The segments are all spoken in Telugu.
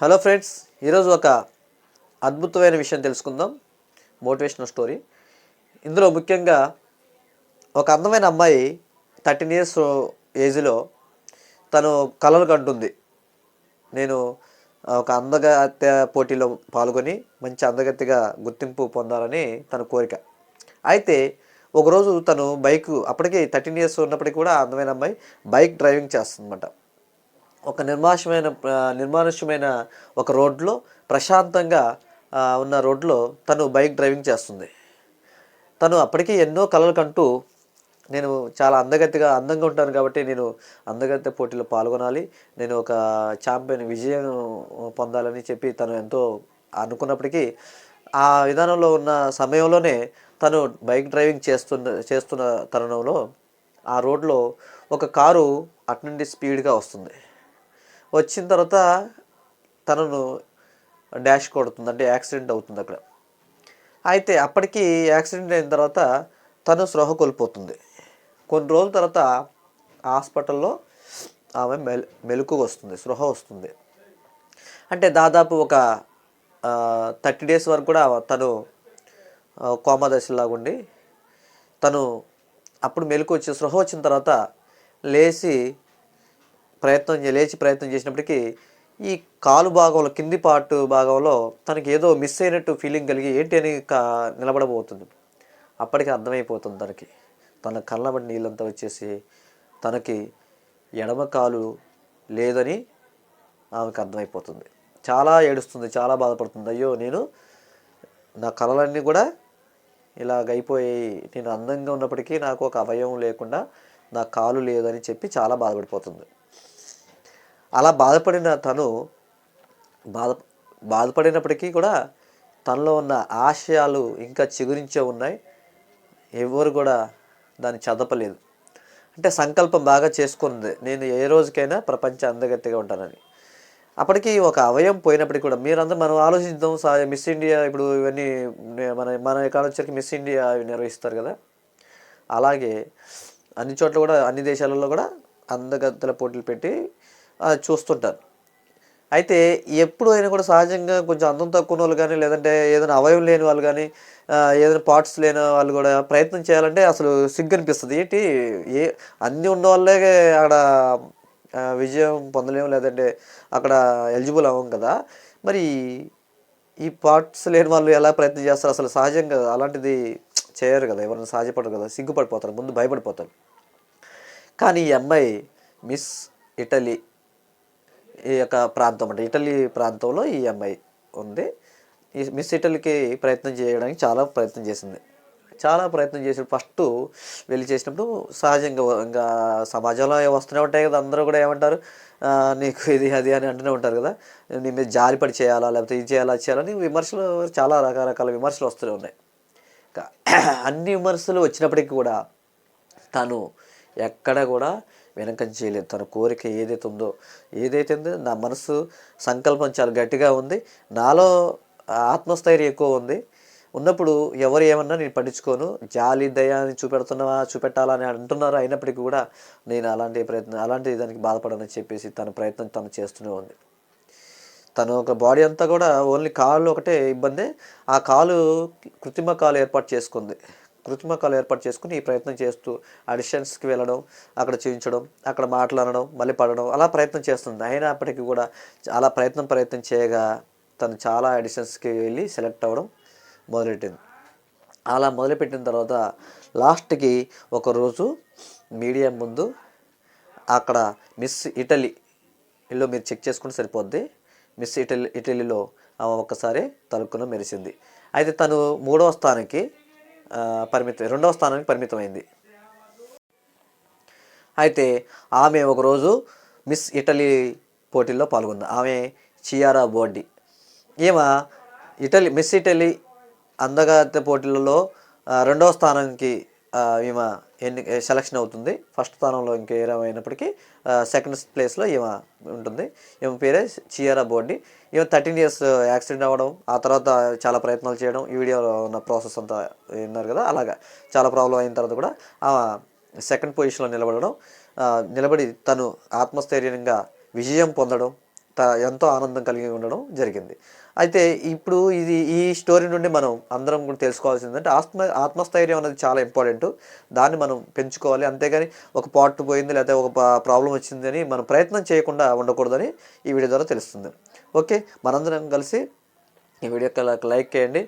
హలో ఫ్రెండ్స్ ఈరోజు ఒక అద్భుతమైన విషయం తెలుసుకుందాం. Motivational story. ఇందులో ముఖ్యంగా ఒక అందమైన అమ్మాయి థర్టీన్ ఇయర్స్ ఏజ్లో తను కలలు కంటుంది. నేను ఒక అందగత్య పోటీలో పాల్గొని మంచి అందగత్తిగా గుర్తింపు పొందాలని తన కోరిక. అయితే ఒకరోజు తను బైక్ అప్పటికే థర్టీన్ ఇయర్స్ ఉన్నప్పటికీ కూడా అందమైన అమ్మాయి బైక్ డ్రైవింగ్ చేస్తుందన్నమాట. ఒక నిర్మాషమైన నిర్మానుష్యమైన ఒక రోడ్లో ప్రశాంతంగా ఉన్న రోడ్లో తను బైక్ డ్రైవింగ్ చేస్తుంది. తను అప్పటికి ఎన్నో కలలు కంటూ నేను చాలా అందగత్తిగా అందంగా ఉంటాను కాబట్టి నేను అందగత్తె పోటీలో పాల్గొనాలి. నేను ఒక ఛాంపియన్ విజయం పొందాలని చెప్పి తను ఎంతో అనుకున్నప్పటికీ ఆ విధానంలో ఉన్న సమయంలోనే తను బైక్ డ్రైవింగ్ చేస్తున్న చేస్తున్న తరుణంలో ఆ రోడ్లో ఒక కారు అటు నుండి స్పీడ్గా వస్తుంది. వచ్చిన తర్వాత తనను డాష్ కొడుతుంది అంటే యాక్సిడెంట్ అవుతుంది అక్కడ. అయితే అప్పటికి యాక్సిడెంట్ అయిన తర్వాత తను స్పృహ కోల్పోతుంది. కొన్ని రోజుల తర్వాత హాస్పిటల్లో ఆమె మెల్ మెలకు వస్తుంది స్పృహ వస్తుంది. అంటే దాదాపు ఒక థర్టీ డేస్ వరకు కూడా తను ఆ, కోమా ఉండి తను అప్పుడు మెలకు వచ్చి స్పృహ వచ్చిన తర్వాత లేచి ప్రయత్నం చే- లేచి ప్రయత్నం చేసినప్పటికీ ఈ కాలు భాగంలో కింది పార్ట్ భాగంలో తనకి ఏదో మిస్ అయినట్టు ఫీలింగ్ కలిగి ఏంటి అని కా నిలబడబోతుంది. అప్పటికి అర్థమైపోతుంది తనకి. తన కళ్ళబడి నీళ్ళంతా వచ్చేసి తనకి ఎడమ కాలు లేదని ఆమెకు అర్థమైపోతుంది. చాలా ఏడుస్తుంది చాలా బాధపడుతుంది. అయ్యో నేను నా కళలన్నీ కూడా ఇలాగ అయిపోయాయి. నేను అందంగా ఉన్నప్పటికీ నాకు ఒక అవయవం లేకుండా నా కాలు లేదని చెప్పి చాలా బాధపడిపోతుంది. అలా బాధపడిన తను బాధ బాధపడినప్పటికీ కూడా తనలో ఉన్న ఆశయాలు ఇంకా చిగురించే ఉన్నాయి. ఎవరు కూడా దాన్ని చదపలేదు. అంటే సంకల్పం బాగా చేసుకుంది. నేను ఏ రోజుకైనా ప్రపంచ అందగత్తిగా ఉంటానని. అప్పటికి ఒక అవయం పోయినప్పటికీ కూడా మీరందరూ మనం ఆలోచిద్దాం సా మిస్ ఇండియా ఇప్పుడు ఇవన్నీ మన మన కాలొచ్చరికి మిస్ ఇండియా అవి నిర్వహిస్తారు కదా. అలాగే అన్ని చోట్ల కూడా అన్ని దేశాలలో కూడా అందగత్తెల పోటీలు పెట్టి చూస్తుంటాను చూస్తుంటారు. అయితే ఎప్పుడు అయినా కూడా సహజంగా కొంచెం అందం తక్కువ వాళ్ళు కానీ లేదంటే ఏదైనా అవయవం లేని వాళ్ళు కానీ ఏదైనా పార్ట్స్ లేని వాళ్ళు కూడా ప్రయత్నం చేయాలంటే అసలు సిగ్గు అనిపిస్తుంది ఏంటి? ఏ అన్నీ ఉన్న వాళ్ళే అక్కడ విజయం పొందలేము లేదంటే అక్కడ ఎలిజిబుల్ అవ్వం కదా. మరి ఈ పార్ట్స్ లేని వాళ్ళు ఎలా ప్రయత్నం చేస్తారు? అసలు సహజంగా అలాంటిది చేయరు కదా ఎవరైనా సహజపడరు కదా సిగ్గుపడిపోతారు ముందు భయపడిపోతారు. కానీ ఈ అమ్మాయి మిస్ ఇటలీ ఈ యొక్క ప్రాంతం అంటే ఇటలీ ప్రాంతంలో ఈ అమ్మాయి ఉంది. ఈ మిస్ ఇటలీకి ప్రయత్నం చేయడానికి చాలా ప్రయత్నం చేసింది. చాలా ప్రయత్నం చేసి ఫస్ట్ వెళ్ళి చేసినప్పుడు సహజంగా ఇంకా సమాజంలో వస్తూనే ఉంటాయి కదా అందరూ కూడా ఏమంటారు నీకు ఇది అది అని అంటూనే ఉంటారు కదా. నీ మీద జాలిపడి చేయాలా లేకపోతే ఇది చేయాలా అది చేయాలని విమర్శలు చాలా రకరకాల విమర్శలు వస్తూనే ఉన్నాయి. అన్ని విమర్శలు వచ్చినప్పటికీ కూడా తను ఎక్కడ కూడా వెనకం చేయలేదు. తన కోరిక ఏదైతే ఉందో ఏదైతే ఉందో నా మనసు సంకల్పం చాలా గట్టిగా ఉంది. నాలో ఆత్మస్థైర్యం ఎక్కువ ఉంది. ఉన్నప్పుడు ఎవరు ఏమన్నా నేను పట్టించుకోను. జాలి దయాన్ని చూపెడుతున్నావా చూపెట్టాలని అంటున్నారు అయినప్పటికీ కూడా నేను అలాంటి ప్రయత్నం అలాంటి దానికి బాధపడనని చెప్పేసి తన ప్రయత్నం తను చేస్తూనే ఉంది. తను ఒక బాడీ అంతా కూడా ఓన్లీ కాళ్ళు ఒకటే ఇబ్బంది. ఆ కాలు కృత్రిమ కాలు ఏర్పాటు చేసుకుంది. కృత్రిమ కళ ఏర్పాటు చేసుకుని ఈ ప్రయత్నం చేస్తూ ఆడిషన్స్కి వెళ్ళడం అక్కడ చూపించడం అక్కడ మాట్లాడడం మళ్ళీ పడడం అలా ప్రయత్నం చేస్తుంది. అయినప్పటికీ కూడా చాలా ప్రయత్నం ప్రయత్నం చేయగా తను చాలా ఆడిషన్స్కి వెళ్ళి సెలెక్ట్ అవ్వడం మొదలెట్టింది. అలా మొదలుపెట్టిన తర్వాత లాస్ట్కి ఒకరోజు మీడియా ముందు అక్కడ మిస్ ఇటలీలో మీరు చెక్ చేసుకుంటే సరిపోద్ది. మిస్ ఇటలీ ఇటలీలో ఆమె ఒక్కసారి తలుక్కున మెరిసింది. అయితే తను మూడవ స్థానానికి పరిమితం రెండవ స్థానానికి పరిమితమైంది. అయితే ఆమె ఒకరోజు మిస్ ఇటలీ పోటీల్లో పాల్గొంది. ఆమె చియారా బోర్డి. ఈమె ఇటలీ మిస్ ఇటలీ అందగత్తె పోటీలలో రెండవ స్థానానికి ఈమె ఎన్ని సెలక్షన్ అవుతుంది. ఫస్ట్ స్థానంలో ఇంకేమైనప్పటికీ సెకండ్ ప్లేస్లో ఈమె ఉంటుంది. ఈమె పేరే చియారా బోర్డి. ఈమె థర్టీన్ ఇయర్స్ యాక్సిడెంట్ అవ్వడం ఆ తర్వాత చాలా ప్రయత్నాలు చేయడం ఈ వీడియోలో ఉన్న ప్రాసెస్ అంతా విన్నారు కదా అలాగా. చాలా ప్రాబ్లం అయిన తర్వాత కూడా ఆమె సెకండ్ పొజిషన్లో నిలబడడం నిలబడి తను ఆత్మస్థైర్యంగా విజయం పొందడం త- ఎంతో ఆనందం కలిగి ఉండడం జరిగింది. అయితే ఇప్పుడు ఇది ఈ స్టోరీ నుండి మనం అందరం కూడా తెలుసుకోవాల్సింది అంటే ఆత్మ ఆత్మస్థైర్యం అనేది చాలా ఇంపార్టెంట్. దాన్ని మనం పెంచుకోవాలి. అంతేగాని ఒక పార్ట్ పోయింది లేకపోతే ఒక ప్రాబ్లం వచ్చింది అని మనం ప్రయత్నం చేయకుండా ఉండకూడదని ఈ వీడియో ద్వారా తెలుస్తుంది. ఓకే? మనందరం కలిసి ఈ వీడియోకి లైక్ చేయండి.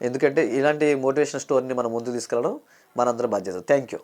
ఎందుకంటే ఇలాంటి మోటివేషన్ స్టోరీని మనం ముందుకు తీసుకెళ్ళడం మనందరం బాధ్యత. Thank you